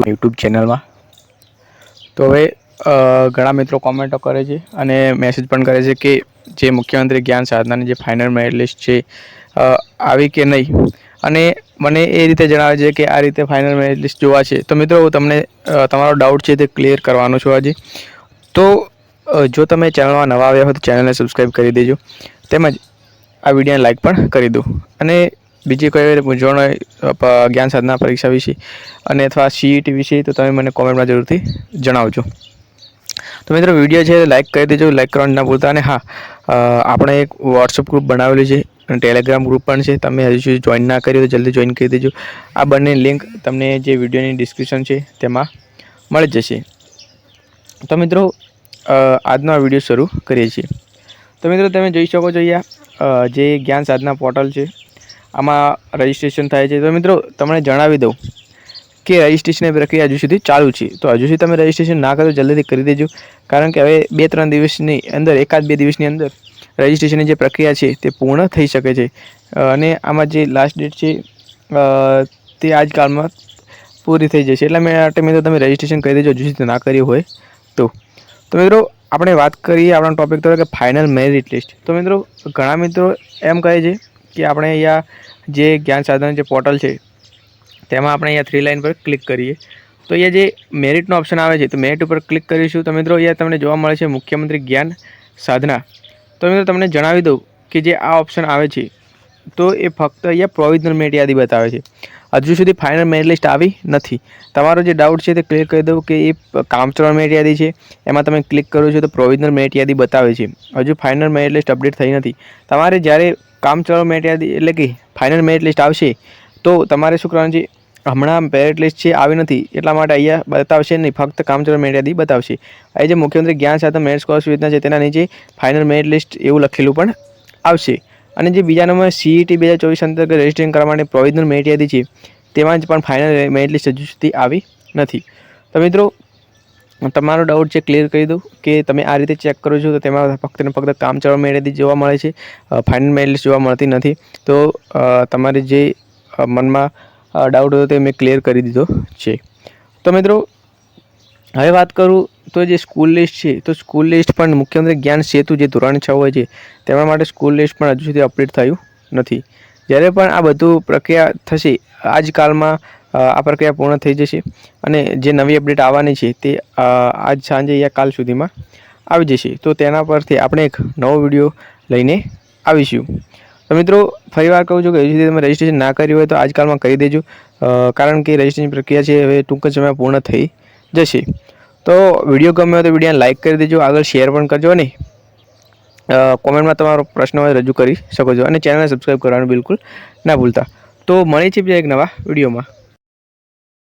YouTube ચેનલમાં તો હવે ઘણા મિત્રો કોમેન્ટો કરે છે અને મેસેજ પણ કરે છે કે જે મુખ્યમંત્રી જ્ઞાન સાધનાની જે ફાઇનલ મેરિટ છે આવી કે નહીં? અને મને એ રીતે જણાવે છે કે આ રીતે ફાઇનલ મેરિટ જોવા છે. તો મિત્રો, હું તમને તમારો ડાઉટ છે તે ક્લિયર કરવાનો છું આજે. તો જો તમે ચેનલમાં નવા આવ્યા હોય તો ચેનલને સબસ્ક્રાઈબ કરી દેજો. તેમજ આ વિડીયોને લાઈક પણ કરી દો. અને બીજી કોઈ મૂંઝવણ હોય જ્ઞાન સાધના પરીક્ષા વિશે અને અથવા સીઈટી વિશે, તો તમે મને કોમેન્ટમાં જરૂરથી જણાવજો. તો મિત્રો, વીડિયો છે, લાઈક કરી દેજો, લાઈક કરવાનું ના ભૂલતા. અને હા આપણે એક વોટ્સઅપ ગ્રુપ બનાવેલું છે, અને ટેલિગ્રામ ગ્રુપ પણ છે. તમે હજુ સુધી જોઈન ના કર્યું તો જલ્દી જોઈન કરી દેજો. આ બંને લિંક તમને જે વિડીયોની ડિસ્ક્રિપ્શન છે, તેમાં મળી જશે. તો મિત્રો આજનો આ વીડિયો શરૂ કરીએ છીએ. તો મિત્રો, તમે જોઈ શકો છો અહીંયા જે જ્ઞાન સાધના પોર્ટલ છે આમાં રજિસ્ટ્રેશન થાય છે. તો મિત્રો, તમને જણાવી દઉં કે રજિસ્ટ્રેશનની પ્રક્રિયા હજુ સુધી ચાલુ છે. તો હજુ સુધી તમે રજિસ્ટ્રેશન ના કરો, જલ્દીથી કરી દેજો. કારણ કે હવે બે ત્રણ દિવસની અંદર, એકાદ બે દિવસની અંદર રજિસ્ટ્રેશનની જે પ્રક્રિયા છે, તે પૂર્ણ થઈ શકે છે. અને આમાં જે લાસ્ટ ડેટ છે તે આજકાલમાં પૂરી થઈ જશે. એટલે માટે મિત્રો તમે રજિસ્ટ્રેશન કરી દેજો, હજુ સુધી ના કર્યું હોય તો. તો મિત્રો, આપણે વાત કરીએ આપણા ટોપિક તો કે ફાઇનલ મેરિટ લિસ્ટ તો મિત્રો, ઘણા મિત્રો એમ કહે છે કે આપણે અહીંયા જે જ્ઞાન સાધન જે પોર્ટલ છે, તેમાં આપણે અહીંયા થ્રી લાઇન પર ક્લિક કરીએ. તો અહીંયા જે મેરિટનો ઓપ્શન આવે છે, તો મેરિટ ઉપર ક્લિક કરીશું. તો મિત્રો અહીંયા તમને જોવા મળે છે મુખ્યમંત્રી જ્ઞાન સાધના. તો મિત્રો તમને જણાવી દઉં કે જે આ ઓપ્શન આવે છે, તો એ ફક્ત અહીંયા પ્રોવિઝનલ મેરિટ યાદી બતાવે છે. હજુ સુધી ફાઇનલ મેરિટ લિસ્ટ આવી નથી. તમારો જે ડાઉટ છે તે ક્લિયર કરી દઉં કે એ કામચરણ મેરિટ યાદી છે. એમાં તમે ક્લિક કરો છો તો પ્રોવિઝનલ મેરિટ યાદી બતાવે છે. હજુ ફાઇનલ મેરિટ લિસ્ટ અપડેટ થઈ નથી. તમારે જ્યારે કામચલાઉ મેરિટ યાદી, એટલે કે ફાઇનલ મેરિટ લિસ્ટ આવશે, તો તમારે શું કરવાનું છે? હમણાં મેરિટ લિસ્ટ છે, આવી નથી, એટલા માટે અહીંયા બતાવશે નહીં, ફક્ત કામચલાઉ મેરિટ યાદી બતાવશે. આ જે મુખ્યમંત્રી જ્ઞાન સાથે મેરિટ સ્કોલરશિપ યોજના છે, તેના નીચે ફાઇનલ મેરિટ લિસ્ટ એવું લખેલું પણ આવશે. અને જે બીજા નંબર સીઈટી બે હજાર ચોવીસ અંતર્ગત રજિસ્ટ્રેશન કરવા માટે પ્રોવિઝનલ મેરિટ છે, તેમાં જ પણ ફાઇનલ મેરિટ લિસ્ટ હજુ સુધી આવી નથી. તો મિત્રો તમારો ડાઉટ છે ક્લિયર કરી દઉં કે તમે આ રીતે ચેક કરો છો, તો તેમાં ફક્ત ને ફક્ત કામ ચલાવ મેળવી જોવા મળે છે ફાઇનલ મેરિટ જોવા મળતી નથી. તો તમારે જે મનમાં ડાઉટ હતો તે મેં ક્લિયર કરી દીધો છે. તો મિત્રો, હવે વાત કરું તો જે સ્કૂલ લિસ્ટ છે, તો સ્કૂલ લિસ્ટ પણ મુખ્યમંત્રી જ્ઞાન સેતુ જે ધોરણ છ હોય છે, તેના માટે સ્કૂલ લિસ્ટ પણ હજુ સુધી અપડેટ થયું નથી. જ્યારે પણ આ બધું પ્રક્રિયા થશે આજકાલમાં આ પ્રક્રિયા પૂર્ણ થઈ જશે અને જે નવી અપડેટ આવવાની છે તે આજ સાંજે યા કાલ સુધીમાં આવી જશે. તો તેના પરથી આપણે એક નવો વીડિયો લઈને આવીશું. તો મિત્રો, ફરીવાર કહું છું કે હજી તમે રજિસ્ટ્રેશન ના કર્યું હોય તો આજકાલમાં કરી દેજો કારણ કે રજિસ્ટ્રેશન પ્રક્રિયા છે હવે ટૂંક જ સમયમાં પૂર્ણ થઈ જશે. તો વીડિયો ગમ્યો હોય તો વિડીયોને લાઇક કરી દેજો, આગળ શેર પણ કરજો અને કોમેન્ટમાં તમારો પ્રશ્ન હોય રજૂ કરી શકો છો અને ચેનલને સબસ્ક્રાઈબ કરવાનું બિલકુલ ના ભૂલતા. તો મળે છે બીજા એક નવા વિડીયોમાં.